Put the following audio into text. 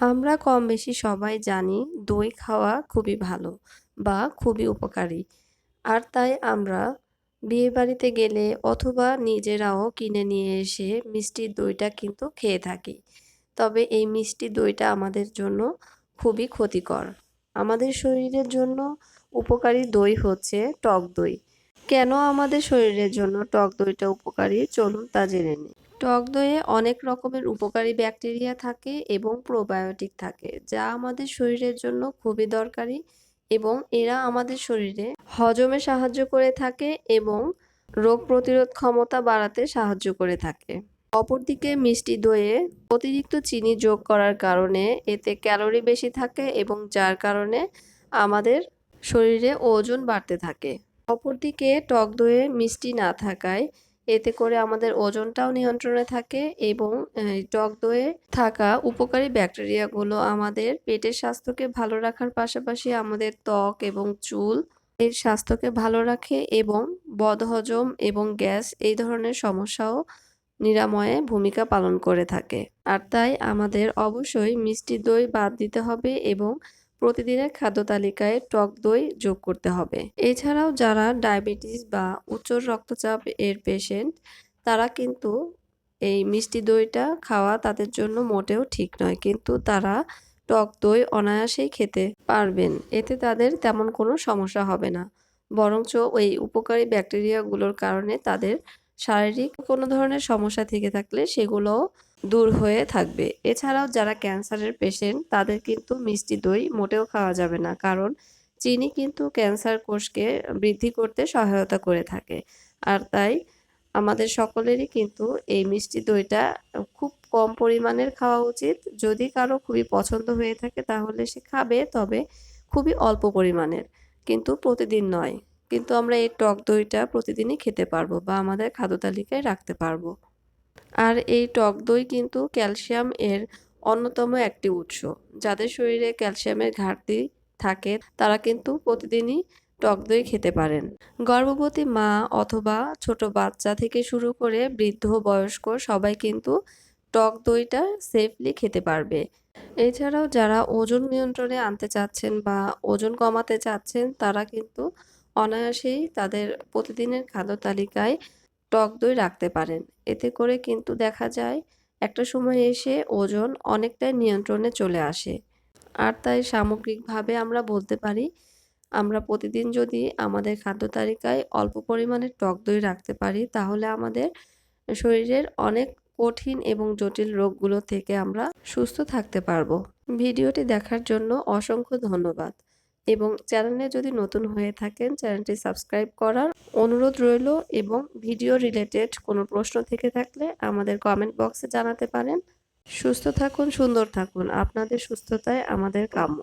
আমরা কম বেশি সবাই জানি দই খাওয়া খুবই ভালো বা খুবই উপকারী। আর তাই আমরা বিয়েবাড়িতে গেলে অথবা নিজেরাও কিনে নিয়ে এসে মিষ্টি দইটা কিন্তু খেয়ে থাকি। তবে এই মিষ্টি দইটা আমাদের জন্য খুবই ক্ষতিকর। আমাদের শরীরের জন্য উপকারী দই হচ্ছে টক দই। কেন আমাদের শরীরের জন্য টক দইটা উপকারী চলুন তা জেনে নিই। টক দইয়ে অনেক রকমের উপকারী ব্যাকটেরিয়া থাকে এবং প্রোবায়োটিক থাকে, যা আমাদের শরীরের জন্য খুবই দরকারি এবং এরা আমাদের শরীরে হজমে সাহায্য করে থাকে এবং রোগ প্রতিরোধ ক্ষমতা বাড়াতে সাহায্য করে থাকে। অপরদিকে মিষ্টি দইয়ে অতিরিক্ত চিনি যোগ করার কারণে এতে ক্যালোরি বেশি থাকে এবং যার কারণে আমাদের শরীরে ওজন বাড়তে থাকে। অপরদিকে টক দইয়ে মিষ্টি না থাকায় এতে করে আমাদের ওজনটাও নিয়ন্ত্রণে থাকে এবং টক দইয়ে থাকা উপকারী ব্যাকটেরিয়াগুলো আমাদের পেটের স্বাস্থ্যকে ভালো রাখার পাশাপাশি আমাদের ত্বক এবং চুল এর স্বাস্থ্যকে ভালো রাখে এবং বদহজম এবং গ্যাস এই ধরনের সমস্যাও নিরাময়ে ভূমিকা পালন করে থাকে। আর তাই আমাদের অবশ্যই মিষ্টি দই বাদ দিতে হবে এবং প্রতিদিনের খাদ্য তালিকায় টক দই যোগ করতে হবে। এছাড়াও যারা ডায়াবেটিস বা উচ্চ রক্তচাপ এর পেশেন্ট তারা কিন্তু এই মিষ্টি দইটা খাওয়া তাদের জন্য মোটেও ঠিক নয়। কিন্তু তারা টক দই অনায়াসেই খেতে পারবেন। এতে তাদের তেমন কোনো সমস্যা হবে না। বরঞ্চ ওই উপকারী ব্যাকটেরিয়াগুলোর কারণে তাদের শারীরিক কোনো ধরনের সমস্যা থেকে থাকলে সেগুলো দূর হয়ে থাকবে। এছাড়াও যারা ক্যান্সারের পেশেন্ট, তাদের কিন্তু মিষ্টি দই মোটেও খাওয়া যাবে না, কারণ চিনি কিন্তু ক্যান্সার কোষকে বৃদ্ধি করতে সহায়তা করে থাকে। আর তাই আমাদের সকলেরই কিন্তু এই মিষ্টি দইটা খুব কম পরিমাণের খাওয়া উচিত। যদি কারও খুবই পছন্দ হয়ে থাকে তাহলে সে খাবে, তবে খুবই অল্প পরিমাণের। কিন্তু প্রতিদিন নয়। কিন্তু আমরা এই টক দইটা প্রতিদিনই খেতে পারব বা আমাদের খাদ্য তালিকায় রাখতে পারব। আর এই টক দই কিন্তু ক্যালসিয়াম এর অন্যতম একটি উৎস। যাদের শরীরে ক্যালসিয়ামের ঘাটতি থাকে, তারা কিন্তু প্রতিদিনই টক দই খেতে পারেন। গর্ভবতী মা অথবা ছোট বাচ্চা থেকে শুরু করে বৃদ্ধ বয়স্ক সবাই কিন্তু টক দইটা সেফলি খেতে পারবে। এছাড়াও যারা ওজন নিয়ন্ত্রণে আনতে চাচ্ছেন বা ওজন কমাতে চাচ্ছেন, তারা কিন্তু অনায়াসেই তাদের প্রতিদিনের খাদ্য তালিকায় টক দই রাখতে পারেন। এতে করে কিন্তু দেখা যায় একটা সময় এসে ওজন অনেকটাই নিয়ন্ত্রণে চলে আসে। আর তাই সামগ্রিকভাবে আমরা বলতে পারি, আমরা প্রতিদিন যদি আমাদের খাদ্য তালিকায় অল্প পরিমাণে টক দই রাখতে পারি, তাহলে আমাদের শরীরের অনেক কঠিন এবং জটিল রোগগুলো থেকে আমরা সুস্থ থাকতে পারব। ভিডিওটি দেখার জন্য অসংখ্য ধন্যবাদ। এবং চ্যানেলে যদি নতুন হয়ে থাকেন, চ্যানেলটি সাবস্ক্রাইব করার অনুরোধ রইল এবং ভিডিও রিলেটেড কোনো প্রশ্ন থেকে থাকলে আমাদের কমেন্ট বক্সে জানাতে পারেন। সুস্থ থাকুন, সুন্দর থাকুন। আপনাদের সুস্থতায় আমাদের কাম্য।